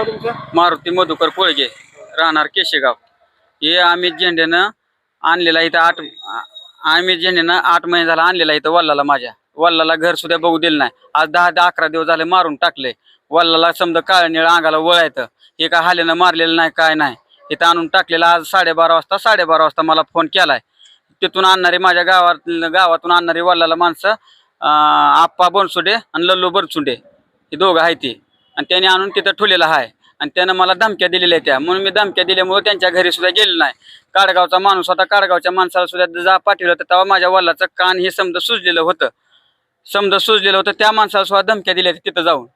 नाव तुमचं? मारुती मधुकर कोळगे राहणार केशेगाव. हे अमित झेंड्यानं आणलेला इथं आठ आम्ही झेंड्यानं आठ महिने झाला आणलेला इथं वल्लाला माझ्या. वल्लाला घर सुद्धा बघू दिलं नाही. आज दहा दहा अकरा दिवस झाले मारून टाकले. वल्लाला समजा काळ निळ अंगाला वळायचं हे काय हालेनं मारलेलं नाही काय नाही. इथं आणून टाकलेलं आज साडेबारा वाजता साडेबारा वाजता मला फोन केलाय. तिथून आणणारे माझ्या गावात गावातून आणणारी वल्लाला माणसं आप्पा बनसुडे आणि लल्लू बनसुडे. हे दोघं आहे ते. आणि त्याने आणून तिथं ठुलेलं आहे. आणि त्यानं मला धमक्या दिलेल्या त्या. म्हणून मी धमक्या दिल्यामुळे त्यांच्या घरी सुद्धा गेलो नाही. काडगावचा माणूस होता. काडगावच्या माणसाला सुद्धा जा पाठवलं होतं. तेव्हा माझ्या वल्लाचं कान हे समजा सुजलेलं होतं. समजा सुजलेलं होतं. त्या माणसाला सुद्धा धमक्या दिल्या तिथं जाऊन.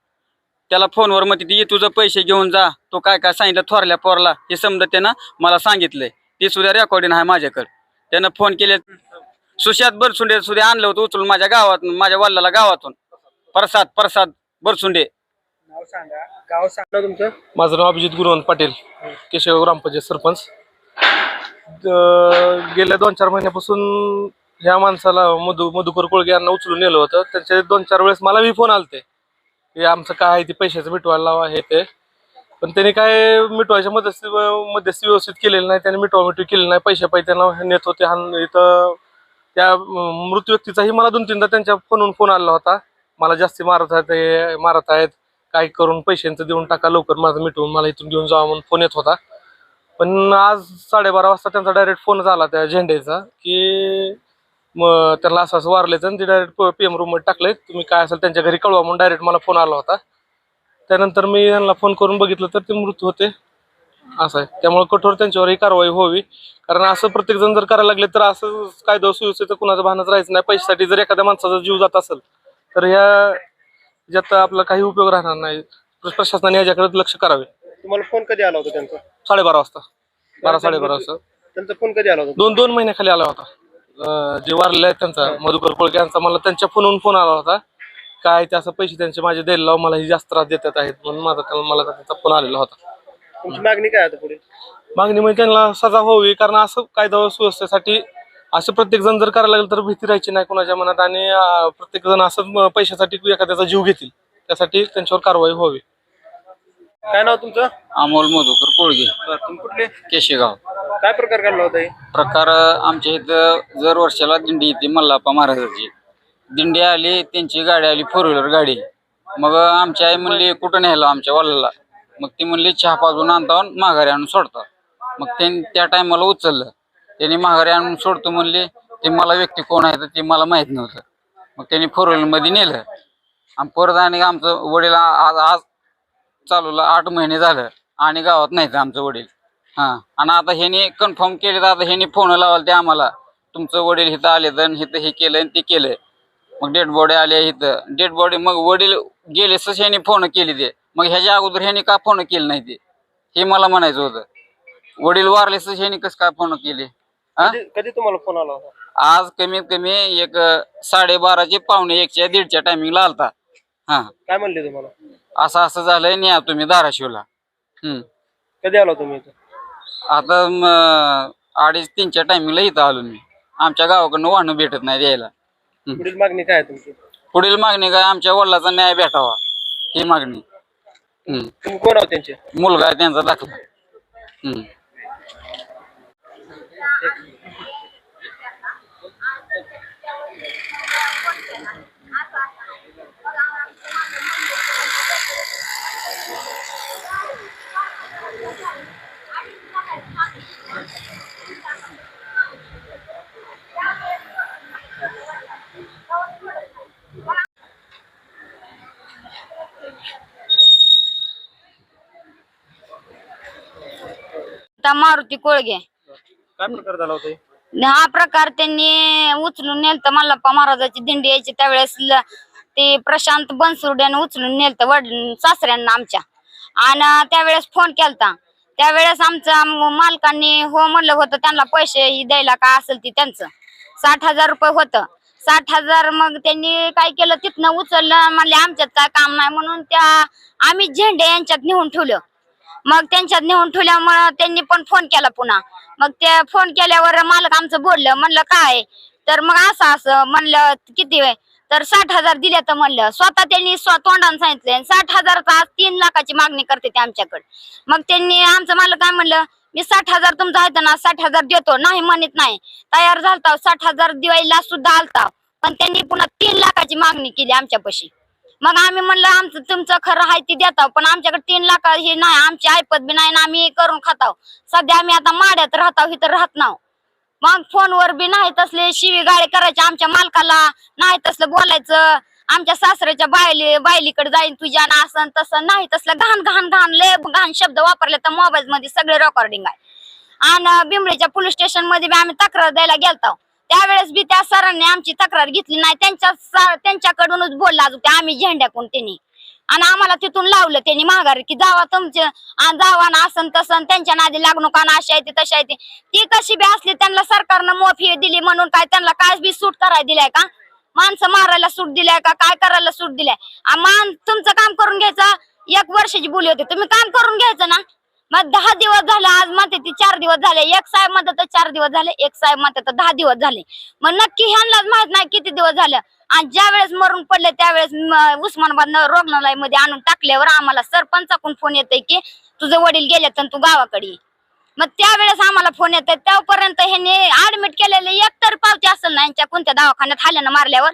त्याला फोनवर मग तिथे तुझं पैसे घेऊन जा. तो काय काय सांगितलं थोरल्या पोरला? हे समजा त्यानं मला सांगितलंय. ते सुद्धा रेकॉर्डिंग आहे माझ्याकडे. त्यानं फोन केले. सुशात बरसुंडे सुद्धा आणलं होतं उचलून माझ्या गावातून माझ्या वल्लाला गावातून. प्रसाद प्रसाद बरसुंडे. सांगा. गाव सांगा तुमचं. माझं नाव अभिजित गुरुवंत पाटील. केशव ग्रामपंचायत सरपंच. द- गेल्या दोन चार महिन्यापासून ह्या माणसाला मधु मधुकर कोळगे यांना उचलून नेलं होतं. त्यांचे दोन चार वेळेस मला बी फोन आलते. हे आमचं काय आहे ते पैशाचं मिटवायला लावा हे ते. पण त्यांनी काय मिटवायच्या मध्यस्थी मध्यस्थी व्यवस्थित केलेलं नाही. त्यांनी मिटवा मिटवी केलेली नाही. पैसे पाहिजे त्यांना नेत होते. इथं त्या अं, मृत व्यक्तीचाही मला दोन तीनदा त्यांच्या फोनवरून फोन आला होता. मला जास्ती मारत आहेत हे मारत आहेत. काय करून पैशांचं देऊन टाका लवकर माझं मिटवून मला इथून घेऊन जावा म्हणून फोन येत होता. पण आज साडेबारा वाजता त्यांचा डायरेक्ट फोन झाला त्या झेंडेचा की मग त्यांना असं असं वारलेचं आणि ते डायरेक्ट पी एम रूममध्ये टाकले तुम्ही काय असेल त्यांच्या घरी कळवा म्हणून डायरेक्ट मला फोन आला होता. त्यानंतर मी यांना फोन करून बघितलं तर ते मृत होते. असं आहे. त्यामुळे कठोर त्यांच्यावरही कारवाई व्हावी. कारण असं प्रत्येक जण जर करायला लागले तर असं कायदा सुव्यवस्थेचं कुणाचं भानच राहायचं नाही. पैशासाठी जर एखाद्या माणसाचा जीव जात असेल तर ह्या ज्यात आपला काही उपयोग राहणार नाही. प्रशासनाने याच्याकडे लक्ष करावे. तुम्हाला फोन कधी आला होता त्यांचा? साडेबारा वाजता. बारा साडेबारा वाजता. त्यांचा फोन कधी आला होता? दोन दोन महिन्याखाली आला होता. अं, जे वारले आहेत त्यांचा मधुकर कोळगे यांचा मला त्यांच्या फोनवरून फोन आला होता. काय ते असं पैसे त्यांचे माझे द्यायला लाव मला ही जास्त त्रास देतात आहेत म्हणून माझा त्याला मला त्यांचा फोन आलेला होता. तुमची मागणी काय आता पुढे? मागणी म्हणजे त्यांना सजा व्हावी कारण असं कायदा सुव्यवस्थेसाठी असं प्रत्येक जण जर करायला लागलं तर भीती राहायची नाही कोणाच्या मनात. आणि अं, प्रत्येक जण असं पैशासाठी एखाद्याचा जीव घेतील. त्यासाठी त्यांच्यावर कारवाई व्हावी. काय नाव तुमचं? अमोल मधुकर कोळगे. तुम्ही कुठले? केशेगाव. काय प्रकार घडला होता हे? प्रकार आमच्या इथं दर वर्षाला दिंडी येते मल्लाप्पा महाराजाची. दिंडी आली त्यांची गाडी आली फोर व्हीलर गाडी. मग आमची आई म्हणली कुठं न्यायला आमच्या वल्लाला? मग ती म्हणली चहा पाजून आणता माघारी आणून सोडता. मग त्यांनी त्या टायमाला उचललं. त्यांनी माघारी आणून सोडतो म्हणले ते मला व्यक्ती कोण आहे तर ते मला माहीत नव्हतं. मग त्यांनी फोर व्हीलरमध्ये नेलं. आणि परत आणि आमचं वडील आज आज चालूला आठ महिने झालं आणि गावात नाहीत आमचं वडील. हा. आणि आता ह्याने कन्फर्म केले तर आता ह्याने फोन लावाल ते आम्हाला. तुमचं वडील इथं आले तर इथं हे केलं आणि ते केलं. मग डेड बॉडी आले इथं. डेड बॉडी मग वडील गेले तसं ह्याने फोन केले ते. मग ह्याच्या अगोदर ह्याने का फोन केले नाही ते? हे मला म्हणायचं होतं. वडील वारले तसं ह्याने कसं काय फोन केले? हा? कधी कधी तुम्हाला फोन आला होता? आज कमीत कमी एक साडेबाराचे पावणे एकच्या दीडच्या टायमिंगला आलता. हा. काय म्हणले तुम्हाला? असं असं झालंय न्या तुम्ही धाराशिवला. हम्म. कधी आला तुम्ही इथं? आता म, अडीच तीनच्या टायमिंगला इथं आलो मी. आमच्या गावाकडनं वाहनं भेटत नाही द्यायला पुढील मागणी काय आहे तुमची? पुढील मागणी काय? आमच्या वडिलाचा न्याय भेटावा. ही मागणी. हम्म. तुम्ही कोण आहोत त्यांचे? मुलगा आहे त्यांचा दाखला. हम्म. मारुती कोळगे काय प्रकार झाला होता हे? प्रकार त्यांनी उचलून नेलत मल्लप्पा महाराजाची दिंडी यायची त्यावेळेस ते प्रशांत बनसुर्ड्याने उचलून नेलत वड सासऱ्यांना आमच्या. आणि त्यावेळेस फोन केलता. त्यावेळेस आमच्या मालकांनी हो म्हणलं होतं त्यांना पैसे द्यायला का असेल ती त्यांचं. साठ हजार रुपये होतं. साठ हजार मग त्यांनी काय केलं तिथनं उचललं म्हणले आमच्यात काय काम नाही म्हणून त्या आम्ही झेंडे यांच्यात नेऊन ठेवलं. मग त्यांच्यात नेऊन ठेवल्यामुळं त्यांनी पण फोन केला पुन्हा. मग ते फोन केल्यावर मालक आमचं बोललं म्हणलं काय? तर मग असं असं म्हणलं किती वेळ तर साठ हजार दिल्या तर म्हणलं स्वतः त्यांनी स्व तोंडाने सांगितले साठ हजारचा आज तीन लाखाची मागणी करते ते आमच्याकडे. मग त्यांनी आमचं मला काय म्हणलं मी साठ हजार तुमचा आहे ना साठ हजार देतो नाही म्हणत नाही. तयार झालता साठ हजार दिवाळीला सुद्धा आलता पण त्यांनी पुन्हा तीन लाखाची मागणी केली आमच्यापाशी. मग आम्ही म्हणलं आमचं तुमचं खरं आहे ते देताव पण आमच्याकडे तीन लाख हे नाही आमची ऐपत बी नाही ना आम्ही करून खाताव. सध्या आम्ही आता माड्यात राहताव इथं राहत नाव. मग फोनवर बी नाही तसले शिवी गाळे करायचे आमच्या मालकाला. नाही तसलं बोलायचं. आमच्या सासऱ्याच्या बायली बायलीकडे जाईन तुझ्या ना असं तसं. नाही तसलं घाण घाण घाण लय घाण शब्द वापरले तर मोबाईल मध्ये सगळे रेकॉर्डिंग आहे. आणि बिमळेच्या पोलीस स्टेशनमध्ये बी आम्ही तक्रार द्यायला गेलतो. त्यावेळेस बी त्या सरांनी आमची तक्रार घेतली नाही. त्यांच्या त्यांच्याकडूनच बोलला अजून. आम्ही झेंड्याकडून त्यांनी आणि आम्हाला तिथून लावलं त्यांनी माघारी की जावा तुमचे जावा ना असं तसं त्यांच्या नादी लागणू का ना अशी आहे ती तशी आहे ती. कशी बी असली त्यांना सरकारनं मोफी दिली म्हणून काय त्यांना काय बी सूट करायला दिलाय का? माणसं मारायला सूट दिलाय का? काय करायला सूट दिलाय? मान तुमचं काम करून घ्यायचं एक वर्षाची बोली होती. तुम्ही काम करून घ्यायचं ना? मग दहा दिवस झाले आज म्हणते ती चार दिवस झाले. एक साहेबमध्ये तर चार दिवस झाले एक साहेबमध्ये तर दहा दिवस झाले. मग नक्की ह्यांनाच माहीत नाही किती दिवस झाले. आणि ज्या वेळेस मरून पडले त्यावेळेस उस्मानाबाद रुग्णालयमध्ये आणून टाकल्यावर आम्हाला सरपंचाकडून फोन येतोय की तुझे वडील गेले तर तू गावाकडे मग त्यावेळेस आम्हाला फोन येतोय. त्यापर्यंत ह्यांनी ऍडमिट केलेले एक तर पावती असेल ना यांच्या कोणत्या दवाखान्यात हाल्यानं मारल्यावर?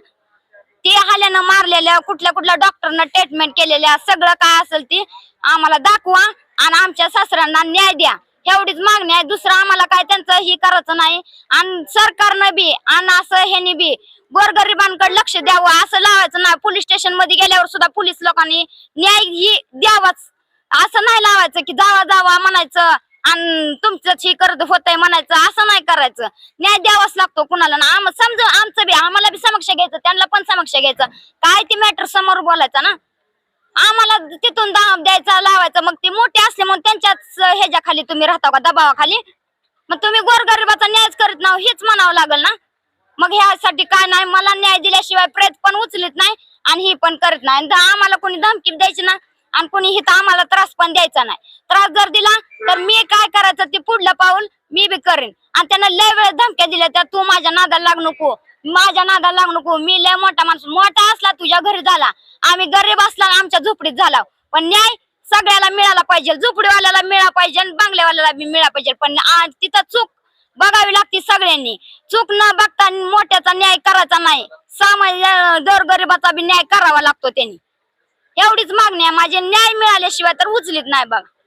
ते हाल्यानं मारलेल्या कुठल्या कुठल्या डॉक्टरनं ट्रीटमेंट केलेल्या सगळं काय असेल ते आम्हाला दाखवा आणि आमच्या सासऱ्यांना न्याय द्या. एवढीच मागणी आहे. दुसरं आम्हाला काय त्यांचं ही करायचं नाही. आणि सरकारनं बी आणि असं ह्यांनी बी गोरगरिबांकडे लक्ष द्यावं असं लावायचं नाही. पोलीस स्टेशनमध्ये गेल्यावर सुद्धा पोलीस लोकांनी न्याय ही द्यावाच. असं नाही लावायचं की जावा जावा म्हणायचं आणि तुमचंच ही करत होतंय म्हणायचं. असं नाही करायचं. न्याय द्यावाच लागतो कुणाला ना. आम समजा आमचं बी आम्हाला बी समक्ष घ्यायचं त्यांना पण समक्ष घ्यायचं. काय ते मॅटर समोर बोलायचं ना? आम्हाला तिथून दाब द्यायचा लावायचा. मग ते मोठे असले मग त्यांच्याच ह्याच्या खाली तुम्ही राहता का? दबावाखाली? मग तुम्ही गोरगरिबाचा न्यायच करीत नाव हेच म्हणावं लागेल ना? मग ह्यासाठी काय नाही मला न्याय दिल्याशिवाय प्रयत्न पण उचलत नाही आणि ही पण करत नाही. आम्हाला कोणी धमकी द्यायची ना आणि कोणी हिथं आम्हाला त्रास पण द्यायचा नाही. त्रास जर दिला तर मी काय करायचं ते पुढलं पाऊल मी बी करेन. आणि त्यांना लय वेळ धमक्या दिल्या त्या तू माझ्या नादाला लागू नको माझ्या नादाला लागू नको मी लय मोठा माणूस मोठा असला तुझ्या घरी झाला आम्ही गरीब असला आमच्या झोपडीत झाला. पण न्याय सगळ्याला मिळाला पाहिजे झोपडीवाल्याला मिळाला पाहिजे आणि बांगल्यावाल्याला बी मिळाला पाहिजे. पण तिथं चूक बघावी लागते सगळ्यांनी. चूक न बघता मोठ्याचा न्याय करायचा नाही. सामान्य गोरगरिबाचा बी न्याय करावा लागतो त्यांनी. एवढीच मागणी आहे. माझे न्याय मिळाल्याशिवाय तर उचलीत नाही बघा.